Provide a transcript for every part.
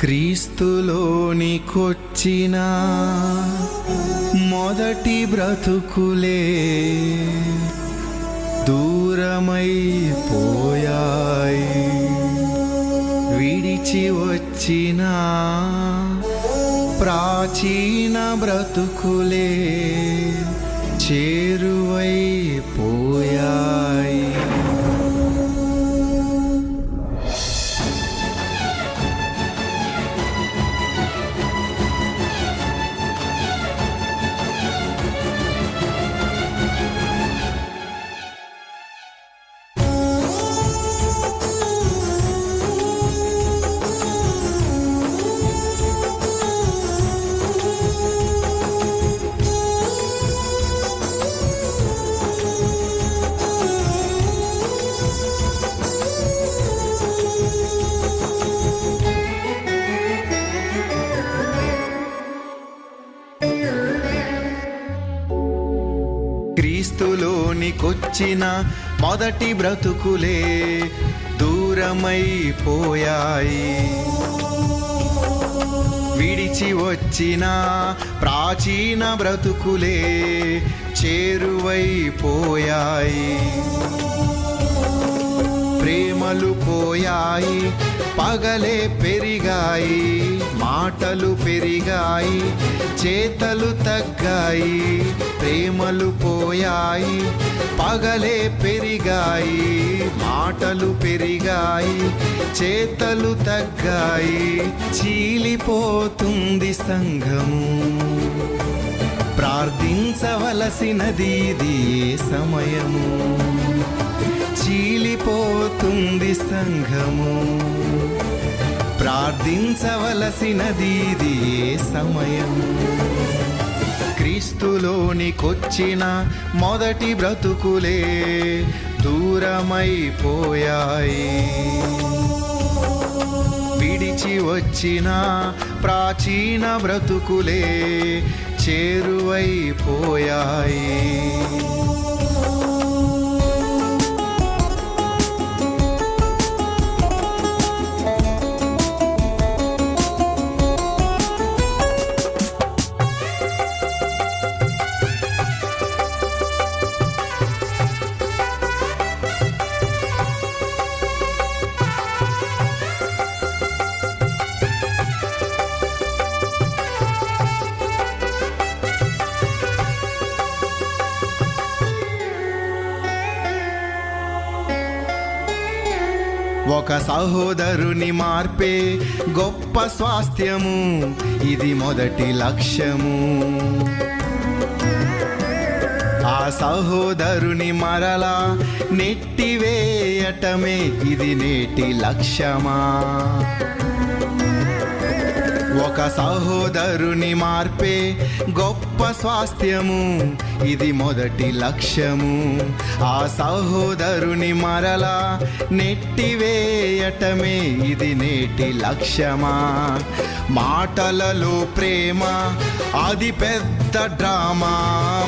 క్రీస్తులోనికొచ్చిన మొదటి బ్రతుకులే దూరమైపోయాయి విడిచి వచ్చిన ప్రాచీన బ్రతుకులే చేరువై క్రీస్తులోనికొచ్చిన మొదటి బ్రతుకులే దూరమైపోయాయి. విడిచి వచ్చిన ప్రాచీన బ్రతుకులే చేరువైపోయాయి. ప్రేమలు పోయాయి పగలే పెరిగాయి మాటలు పెరిగాయి చేతలు తగ్గాయి ప్రేమలు పోయాయి పగలే పెరిగాయి మాటలు పెరిగాయి చేతలు తగ్గాయి చీలిపోతుంది సంఘము. ప్రార్థించవలసినది సమయము. చీలిపోతుంది సంఘము. ప్రార్థించవలసినది ఇది ఏ క్రీస్తులోనికొచ్చిన మొదటి బ్రతుకులే దూరమైపోయాయి. విడిచి వచ్చిన ప్రాచీన బ్రతుకులే చేరువైపోయాయి. ఒక సహోదరుని మార్పే గొప్ప స్వాస్థ్యము. ఇది మొదటి లక్ష్యము. ఆ సహోదరుని మరలా నెట్టివేయటమే ఇది నేటి లక్ష్యమా? ఒక సహోదరుని మార్పే గొప్ప స్వాస్థ్యము. ఇది మొదటి లక్ష్యము. ఆ సహోదరుని మరలా నెట్టివేయటమే ఇది నేటి లక్ష్యమా? మాటలలో ప్రేమ అది పెద్ద డ్రామా.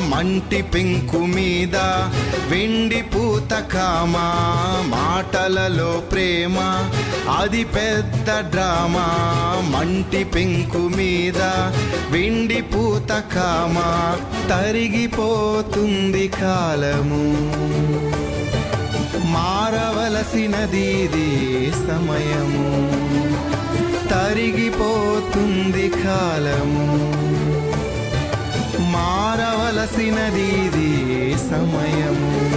మంటి పెంకు మీద వెండి పూతకామా? మాటలలో ప్రేమ అది పెద్ద డ్రామా. మంటి పెంకు మీద వెండి పూతకామా తరిగిపోతుంది కాలము. మారవలసినది సమయము. తరిగిపోతుంది కాలము. మారవలసినది సమయము.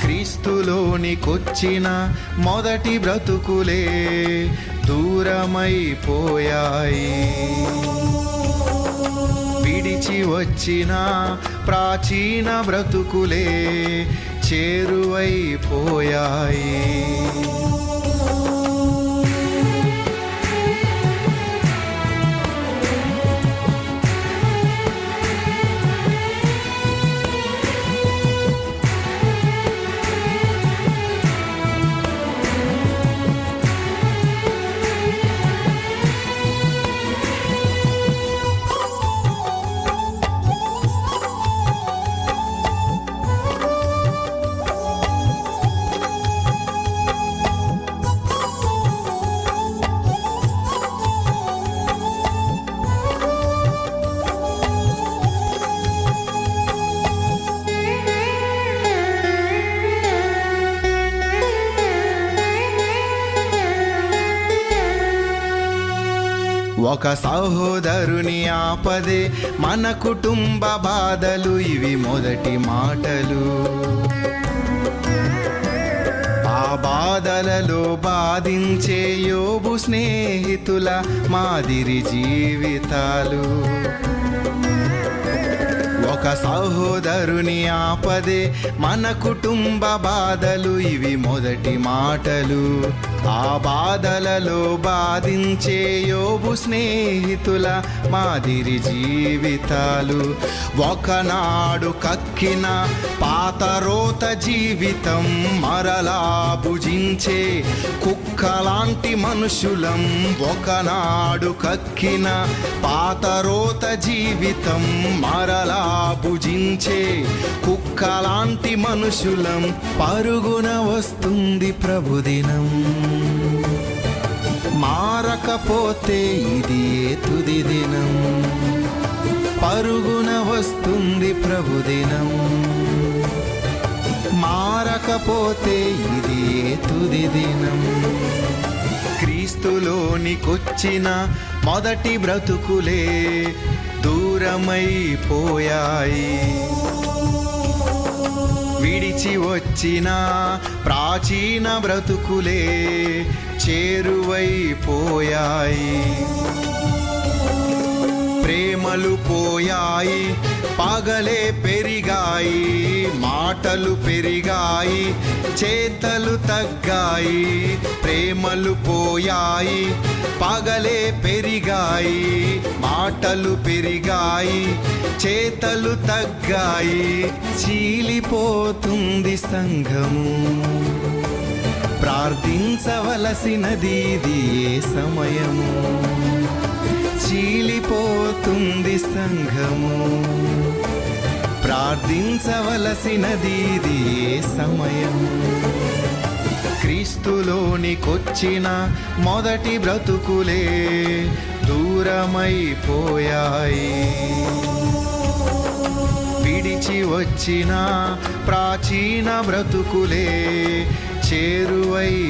క్రీస్తులోనికొచ్చిన మొదటి బ్రతుకులే దూరమైపోయాయి. విడిచి వచ్చిన ప్రాచీన బ్రతుకులే చేరువైపోయాయి. ఒక సహోదరుని ఆపదే మన కుటుంబ బాధలు ఇవి మొదటి మాటలు. ఆ బాధలలో బాధించే యోబు స్నేహితుల మాదిరి జీవితాలు. ఒక సహోదరుని ఆపదే మన కుటుంబ బాధలు ఇవి మొదటి మాటలు. ఆ బాధలలో బాధించే యోబు స్నేహితుల మాదిరి జీవితాలు. ఒకనాడు కక్కిన పాతరోత జీవితం మరలా భుజించే కుక్కలాంటి మనుషులం. ఒకనాడు కక్కిన పాతరోత జీవితం మరలా భుజించే కుక్కలాంటి మనుషులం పరుగున వస్తుంది ప్రభుదినం. మారకపోతే ఇది తుది దినం. పరుగున వస్తుంది ప్రభుదినం. మారకపోతే ఇది తుది దినం. క్రీస్తులోనికొచ్చిన మొదటి బ్రతుకులే దూరమైపోయాయి. విడిచి వచ్చిన ప్రాచీన బ్రతుకులే చేరువైపోయాయి. ప్రేమలు పోయాయి పగలే పెరిగాయి. మాటలు పెరిగాయి చేతలు తగ్గాయి ప్రేమలు పోయాయి పగలే పెరిగాయి మాటలు పెరిగాయి చేతలు తగ్గాయి చీలిపోతుంది సంఘము. ప్రార్థించవలసినది ఏ సమయము? చీలిపోతుంది సంఘము. ప్రార్థించవలసినది ఇది ఏ క్రీస్తులోనికొచ్చిన మొదటి బ్రతుకులే దూరమైపోయాయి. విడిచి వచ్చిన ప్రాచీన బ్రతుకులే చేరువైపోయాయి.